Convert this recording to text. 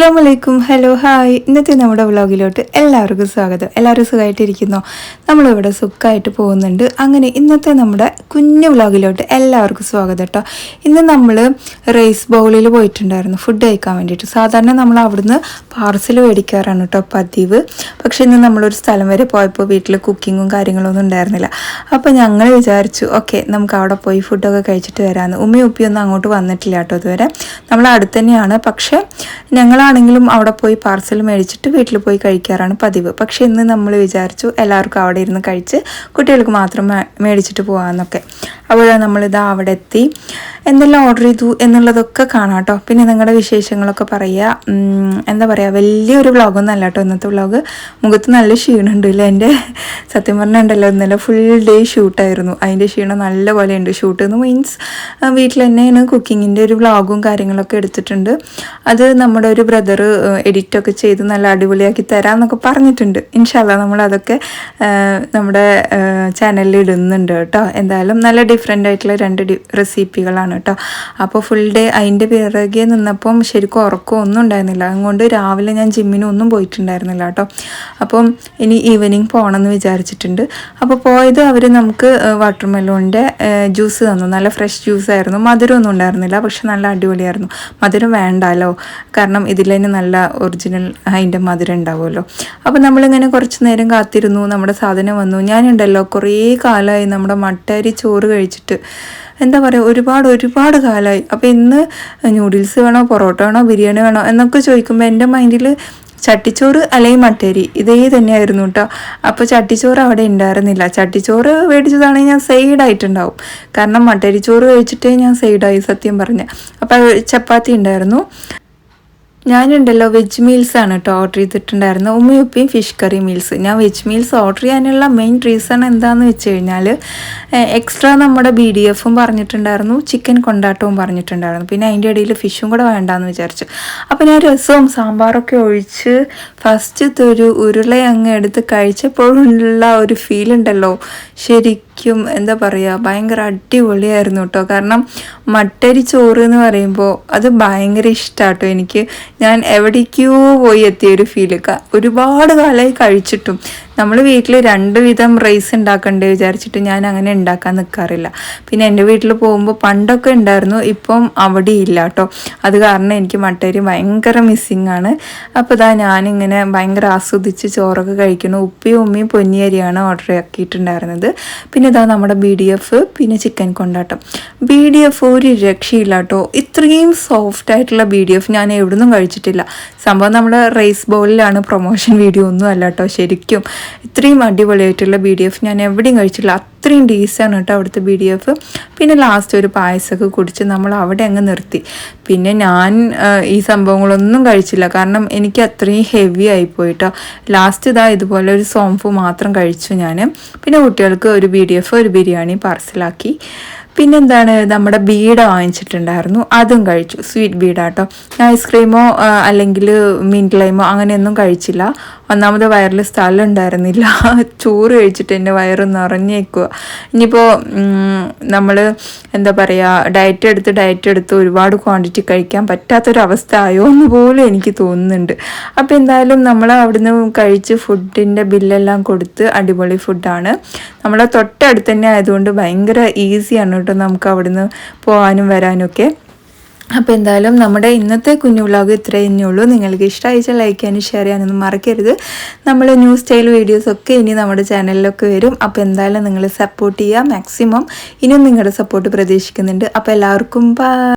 അസ്സാം വലൈക്കും hello hi. ഇന്നത്തെ നമ്മുടെ വ്ളോഗിലോട്ട് എല്ലാവർക്കും സ്വാഗതം. എല്ലാവരും സുഖമായിട്ടിരിക്കുന്നോ നമ്മളിവിടെ സുഖമായിട്ട് പോകുന്നുണ്ട്. അങ്ങനെ ഇന്നത്തെ നമ്മുടെ കുഞ്ഞു വ്ളോഗിലോട്ട് എല്ലാവർക്കും സ്വാഗതം കേട്ടോ ഇന്ന് നമ്മൾ റൈസ് ബൗളിൽ പോയിട്ടുണ്ടായിരുന്നു. ഫുഡ് കഴിക്കാൻ വേണ്ടിയിട്ട്. സാധാരണ നമ്മൾ അവിടുന്ന് പാർസൽ മേടിക്കാറാണ് കേട്ടോ പതിവ്. പക്ഷേ ഇന്ന് നമ്മളൊരു സ്ഥലം വരെ പോയപ്പോൾ വീട്ടിൽ കുക്കിങ്ങും കാര്യങ്ങളൊന്നും ഉണ്ടായിരുന്നില്ല. അപ്പോൾ ഞങ്ങൾ വിചാരിച്ചു ഓക്കെ നമുക്ക് അവിടെ പോയി ഫുഡൊക്കെ കഴിച്ചിട്ട് വരാമെന്ന് ഉമ്മയും ഉപ്പിയൊന്നും അങ്ങോട്ട് വന്നിട്ടില്ല കേട്ടോ ഇതുവരെ. നമ്മൾ അടുത്ത് തന്നെയാണ്. പക്ഷേ ഞങ്ങളാണെങ്കിലും അവിടെ പോയി പാർസൽ മേടിച്ചിട്ട് വീട്ടിൽ പോയി കഴിക്കാറാണ് പതിവ്. പക്ഷേ ഇന്ന് നമ്മൾ വിചാരിച്ചു എല്ലാവർക്കും അവിടെ ഇരുന്ന് കഴിച്ച് കുട്ടികൾക്ക് മാത്രം മേടിച്ചിട്ട് പോകാമെന്നൊക്കെ. അപ്പോൾ നമ്മളിതാ അവിടെ എത്തി. എന്തെല്ലാം ഓർഡർ ചെയ്തു എന്നുള്ളതൊക്കെ കാണാം കേട്ടോ. പിന്നെ നിങ്ങളുടെ വിശേഷങ്ങളൊക്കെ പറയുക. എന്താ പറയുക വലിയൊരു വ്ളോഗൊന്നും അല്ല കേട്ടോ ഇന്നത്തെ വ്ളോഗ് മുഖത്ത് നല്ല ക്ഷീണമുണ്ട് ഇല്ല എന്റെ? സത്യം പറഞ്ഞിട്ടുണ്ടല്ലോ ഇന്നലെ ഫുൾ ഡേ ഷൂട്ടായിരുന്നു അതിന്റെ ക്ഷീണം നല്ല പോലെ ഉണ്ട് ഷൂട്ട് എന്ന് മീൻസ് വീട്ടിൽ തന്നെയാണ് കുക്കിങ്ങിന്റെ ഒരു വ്ളോഗും കാര്യങ്ങളൊക്കെ എടുത്തിട്ടുണ്ട്. അത് നമ്മുടെ ഒരു ബ്രദർ എഡിറ്റൊക്കെ ചെയ്ത് നല്ല അടിപൊളിയാക്കി തരാം എന്നൊക്കെ പറഞ്ഞിട്ടുണ്ട് ഇൻഷാല്ല നമ്മളതൊക്കെ നമ്മുടെ ചാനലിൽ ഇടുന്നുണ്ട് കേട്ടോ. എന്തായാലും നല്ല ഡിഫറെന്റ് ആയിട്ടുള്ള രണ്ട് റെസിപ്പികളാണ് കേട്ടോ. അപ്പോൾ ഫുൾ ഡേ അതിന്റെ പിറകെ നിന്നപ്പം ശരിക്കും ഉറക്കം ഒന്നും ഉണ്ടായിരുന്നില്ല. അതുകൊണ്ട് രാവിലെ ഞാൻ ജിമ്മിനൊന്നും പോയിട്ടുണ്ടായിരുന്നില്ല കേട്ടോ. അപ്പം ഇനി ഈവനിങ് പോകണമെന്ന് വിചാരിച്ചിട്ടുണ്ട്. അപ്പോൾ പോയത് അവർ നമുക്ക് വാട്ടർ മെലോണിന്റെ ജ്യൂസ് തന്നു. നല്ല ഫ്രഷ് ജ്യൂസ് ആയിരുന്നു. മധുരമൊന്നും ഉണ്ടായിരുന്നില്ല. പക്ഷെ നല്ല അടിപൊളിയായിരുന്നു. മധുരം വേണ്ടല്ലോ. കാരണം ഇതിൽ തന്നെ നല്ല ഒറിജിനൽ അതിന്റെ മധുരം ഉണ്ടാവുമല്ലോ. അപ്പോൾ നമ്മളിങ്ങനെ കുറച്ച് നേരം കാത്തിരുന്നു നമ്മുടെ സാധനം വന്നു. ഞാനുണ്ടല്ലോ കുറേ കാലമായി നമ്മുടെ മട്ടരി ചോറ് കഴിച്ചിട്ട്. എന്താ പറയുക ഒരുപാട് ഒരുപാട് കാലമായി അപ്പോൾ ഇന്ന് ന്യൂഡിൽസ് വേണോ പൊറോട്ട വേണോ ബിരിയാണി വേണോ എന്നൊക്കെ ചോദിക്കുമ്പോൾ എന്റെ മൈൻഡിൽ ചട്ടിച്ചോറ് അല്ലെങ്കിൽ മട്ടേരി ഇതേ തന്നെയായിരുന്നു കേട്ടോ അപ്പോൾ ചട്ടിച്ചോറ് അവിടെ ഉണ്ടായിരുന്നില്ല ചട്ടിച്ചോറ് മേടിച്ചതാണെങ്കിൽ ഞാൻ സൈഡായിട്ടുണ്ടാവും കാരണം മട്ടരിച്ചോറ് കഴിച്ചിട്ടേ ഞാൻ സൈഡായി സത്യം പറഞ്ഞ്. അപ്പോൾ ചപ്പാത്തി ഉണ്ടായിരുന്നു. ഞാനുണ്ടല്ലോ വെജ് മീൽസ് ആണ് കേട്ടോ ഓർഡർ ചെയ്തിട്ടുണ്ടായിരുന്നത്. ഉമ്മയുപ്പയും ഫിഷ് കറി മീൽസ് ഞാൻ വെജ് മീൽസ് ഓർഡർ ചെയ്യാനുള്ള മെയിൻ റീസൺ എന്താണെന്ന് വെച്ച് കഴിഞ്ഞാൽ എക്സ്ട്രാ നമ്മുടെ ബി ഡി എഫും പറഞ്ഞിട്ടുണ്ടായിരുന്നു ചിക്കൻ കൊണ്ടാട്ടവും പറഞ്ഞിട്ടുണ്ടായിരുന്നു. പിന്നെ അതിന്റെ ഇടയിൽ ഫിഷും കൂടെ വേണ്ടാന്ന് വിചാരിച്ചു. അപ്പോൾ ഞാൻ രസവും സാമ്പാറൊക്കെ ഒഴിച്ച് ഫസ്റ്റ് ഒരു ഉരുള അങ്ങ് എടുത്ത് കഴിച്ചപ്പോഴുള്ള ഒരു ഫീൽ ഉണ്ടല്ലോ. ശരിക്കും എന്താ പറയുക ഭയങ്കര അടിപൊളിയായിരുന്നു കേട്ടോ കാരണം മട്ടരി ചോറ് എന്ന് പറയുമ്പോൾ അത് ഭയങ്കര ഇഷ്ടമാട്ടോ എനിക്ക്. ഞാൻ എവിടേക്കോ പോയി എത്തിയ ഒരു ഫീൽ ഒരുപാട് കാലമായി കഴിച്ചിട്ടും. നമ്മൾ വീട്ടിൽ രണ്ട് വിധം റൈസ് ഉണ്ടാക്കണ്ടേ വിചാരിച്ചിട്ട് ഞാൻ അങ്ങനെ ഉണ്ടാക്കാൻ നിൽക്കാറില്ല പിന്നെ എന്റെ വീട്ടിൽ പോകുമ്പോൾ പണ്ടൊക്കെ ഉണ്ടായിരുന്നു ഇപ്പം അവിടെ ഇല്ല കേട്ടോ അത് കാരണം എനിക്ക് മട്ടരി ഭയങ്കര മിസ്സിങ് ആണ്. അപ്പോൾ ഇതാ ഞാനിങ്ങനെ ഭയങ്കര ആസ്വദിച്ച് ചോറൊക്കെ കഴിക്കണം ഉപ്പയും ഉമ്മയും പൊന്നിയരിയാണ് ഓർഡർ ആക്കിയിട്ടുണ്ടായിരുന്നത്. പിന്നെ ഇതാ നമ്മുടെ ബി ഡി എഫ് പിന്നെ ചിക്കൻ കൊണ്ടാട്ടം. ബി ഡി എഫ് ഒരു രക്ഷയില്ല കേട്ടോ ഇത്രയും സോഫ്റ്റ് ആയിട്ടുള്ള ബി ഡി എഫ് ഞാൻ എവിടുന്നും കഴിച്ചിട്ടില്ല. സംഭവം നമ്മുടെ റൈസ് ബോളിലാണ് പ്രൊമോഷൻ വീഡിയോ ഒന്നും അല്ല കേട്ടോ ശരിക്കും. ഇത്രയും അടിപൊളിയായിട്ടുള്ള ബി ഡി എഫ് ഞാൻ എവിടെയും കഴിച്ചില്ല അത്രയും ഡീസാണ് കേട്ടോ അവിടുത്തെ ബി ഡി എഫ് പിന്നെ ലാസ്റ്റ് ഒരു പായസമൊക്കെ കുടിച്ച് നമ്മൾ അവിടെ അങ്ങ് നിർത്തി. പിന്നെ ഞാൻ ഈ സംഭവങ്ങളൊന്നും കഴിച്ചില്ല. കാരണം എനിക്ക് അത്രയും ഹെവി ആയിപ്പോയിട്ടോ. ലാസ്റ്റ് ഇതാ ഇതുപോലെ ഒരു സോംഫ് മാത്രം കഴിച്ചു ഞാൻ പിന്നെ കുട്ടികൾക്ക് ഒരു ബി ഡി എഫ് ഒരു ബിരിയാണി പാർസലാക്കി. പിന്നെന്താണ് നമ്മുടെ ബീഡ വാങ്ങിച്ചിട്ടുണ്ടായിരുന്നു. അതും കഴിച്ചു. സ്വീറ്റ് ബീഡ കേട്ടോ ഐസ്ക്രീമോ അല്ലെങ്കിൽ മിന്റ് ലൈമോ അങ്ങനെയൊന്നും കഴിച്ചില്ല. ഒന്നാമത് വയറിൽ സ്ഥലം ഉണ്ടായിരുന്നില്ല ചോറ് കഴിച്ചിട്ട് എന്റെ വയറ് നിറഞ്ഞേക്കുക ഇനിയിപ്പോൾ നമ്മൾ എന്താ പറയുക ഡയറ്റ് എടുത്ത് ഡയറ്റ് എടുത്ത് ഒരുപാട് ക്വാണ്ടിറ്റി കഴിക്കാൻ പറ്റാത്തൊരവസ്ഥ ആയോ എന്ന് പോലും എനിക്ക് തോന്നുന്നുണ്ട്. അപ്പോൾ എന്തായാലും നമ്മൾ അവിടുന്ന് കഴിച്ച് ഫുഡിന്റെ ബില്ലെല്ലാം കൊടുത്ത് അടിപൊളി ഫുഡാണ് നമ്മളെ തൊട്ടടുത്ത് തന്നെ ആയതുകൊണ്ട് ഭയങ്കര ഈസിയാണ് കേട്ടോ നമുക്ക് അവിടുന്ന് പോകാനും വരാനും ഒക്കെ അപ്പോൾ എന്തായാലും നമ്മുടെ ഇന്നത്തെ കുഞ്ഞു വ്ളോഗ് ഇത്രയേ ഉള്ളൂ നിങ്ങൾക്ക് ഇഷ്ടമായിച്ചാൽ ലൈക്ക് ചെയ്യാനും ഷെയർ ചെയ്യാനൊന്നും മറക്കരുത്. നമ്മൾ ന്യൂ സ്റ്റൈൽ വീഡിയോസൊക്കെ ഇനി നമ്മുടെ ചാനലിലൊക്കെ വരും. അപ്പോൾ എന്തായാലും നിങ്ങൾ സപ്പോർട്ട് ചെയ്യുക മാക്സിമം ഇനിയും നിങ്ങളുടെ സപ്പോർട്ട് പ്രതീക്ഷിക്കുന്നുണ്ട്. അപ്പോൾ എല്ലാവർക്കും